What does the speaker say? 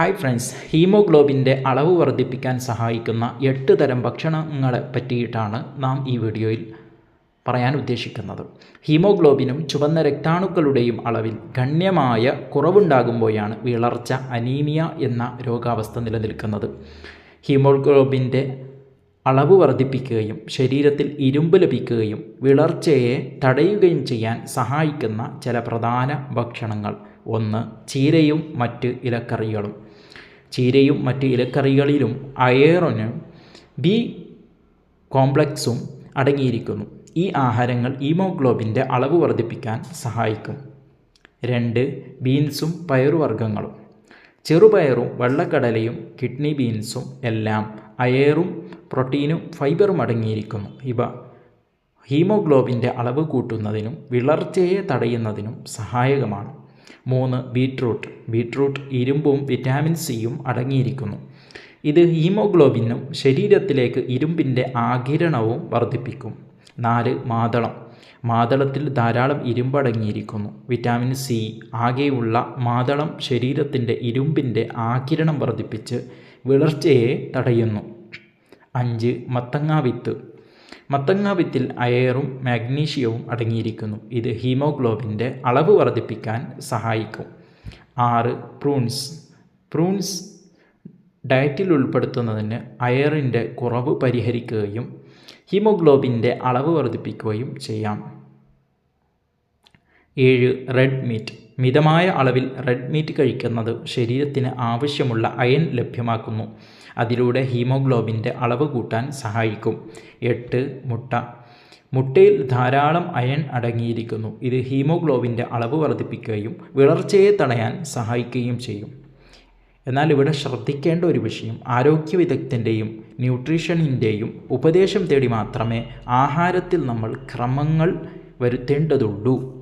Hi friends ഹീമോഗ്ലോബിന്റെ അളവ് വർദ്ധിപ്പിക്കാൻ സഹായിക്കുന്ന എട്ട് തരം ഭക്ഷണങ്ങളെ പറ്റിയിട്ടാണ് നാം ഈ വീഡിയോയിൽ പറയാൻ ഉദ്ദേശിക്കുന്നത്. ഹീമോഗ്ലോബിനും ചുവന്ന രക്താണുക്കളുടെയും അളവിൽ ഗണ്യമായ കുറവുണ്ടാകുമ്പോഴാണ് വിളർച്ച അനീമിയ എന്ന രോഗാവസ്ഥ നിലനിൽക്കുന്നത്. ഹീമോഗ്ലോബിന്റെ അളവ് വർദ്ധിപ്പിക്കുകയും ശരീരത്തിൽ ഇരുമ്പ് ലഭിക്കുകയും വിളർച്ചയെ തടയുകയും ചെയ്യാൻ സഹായിക്കുന്ന ചില പ്രധാന ഭക്ഷണങ്ങൾ. ഒന്ന് ചീരയും മറ്റ് ഇലക്കറികളും. ചീരയും മറ്റ് ഇലക്കറികളിലും അയേറോനും ബി കോംപ്ലക്സും അടങ്ങിയിരിക്കുന്നു. ഈ ആഹാരങ്ങൾ ഹീമോഗ്ലോബിന്റെ അളവ് വർദ്ധിപ്പിക്കാൻ സഹായിക്കും. രണ്ട് ബീൻസും പയറുവർഗങ്ങളും. ചെറുപയറും വെള്ളക്കടലയും കിഡ്നി ബീൻസും എല്ലാം അയറും പ്രോട്ടീനും ഫൈബറും അടങ്ങിയിരിക്കുന്നു. ഇവ ഹീമോഗ്ലോബിന്റെ അളവ് കൂട്ടുന്നതിനും വിളർച്ചയെ തടയുന്നതിനും സഹായകമാണ്. മൂന്ന് ബീട്രൂട്ട്. ബീട്രൂട്ട് ഇരുമ്പും വിറ്റാമിൻ സിയും അടങ്ങിയിരിക്കുന്നു. ഇത് ഹീമോഗ്ലോബിനും ശരീരത്തിലേക്ക് ഇരുമ്പിന്റെ ആകിരണവും വർദ്ധിപ്പിക്കും. നാല് മാതളം. മാതളത്തിൽ ധാരാളം ഇരുമ്പടങ്ങിയിരിക്കുന്നു. വിറ്റാമിൻ സി ആകെയുള്ള മാതളം ശരീരത്തിന്റെ ഇരുമ്പിന്റെ ആകിരണം വർദ്ധിപ്പിച്ച് വിളർച്ചയെ തടയുന്നു. അഞ്ച് മത്തങ്ങാ വിത്ത്. മത്തങ്ങാ വിത്തിൽ അയറും മാഗ്നീഷ്യവും അടങ്ങിയിരിക്കുന്നു. ഇത് ഹീമോഗ്ലോബിന്റെ അളവ് വർദ്ധിപ്പിക്കാൻ സഹായിക്കും. ആറ് പ്രൂൺസ്. പ്രൂൺസ് ഡയറ്റിൽ ഉൾപ്പെടുത്തുന്നതിന് അയറിന്റെ കുറവ് പരിഹരിക്കുകയും ഹീമോഗ്ലോബിന്റെ അളവ് വർദ്ധിപ്പിക്കുകയും ചെയ്യാം. ഏഴ് റെഡ് മീറ്റ്. മിതമായ അളവിൽ റെഡ് മീറ്റ് കഴിക്കുന്നത് ശരീരത്തിന് ആവശ്യമുള്ള അയൺ ലഭ്യമാക്കുന്നു. അതിലൂടെ ഹീമോഗ്ലോബിന്റെ അളവ് കൂട്ടാൻ സഹായിക്കും. എട്ട് മുട്ട. മുട്ടയിൽ ധാരാളം അയൺ അടങ്ങിയിരിക്കുന്നു. ഇത് ഹീമോഗ്ലോബിന്റെ അളവ് വർദ്ധിപ്പിക്കുകയും വിളർച്ചയെ തടയാൻ സഹായിക്കുകയും ചെയ്യും. എന്നാൽ ഇവിടെ ശ്രദ്ധിക്കേണ്ട ഒരു വിഷയം ആരോഗ്യ വിദഗ്ധന്റെയും ന്യൂട്രീഷനിന്റെയും ഉപദേശം തേടി മാത്രമേ ആഹാരത്തിൽ നമ്മൾ ക്രമങ്ങൾ വരുത്തേണ്ടതുള്ളൂ.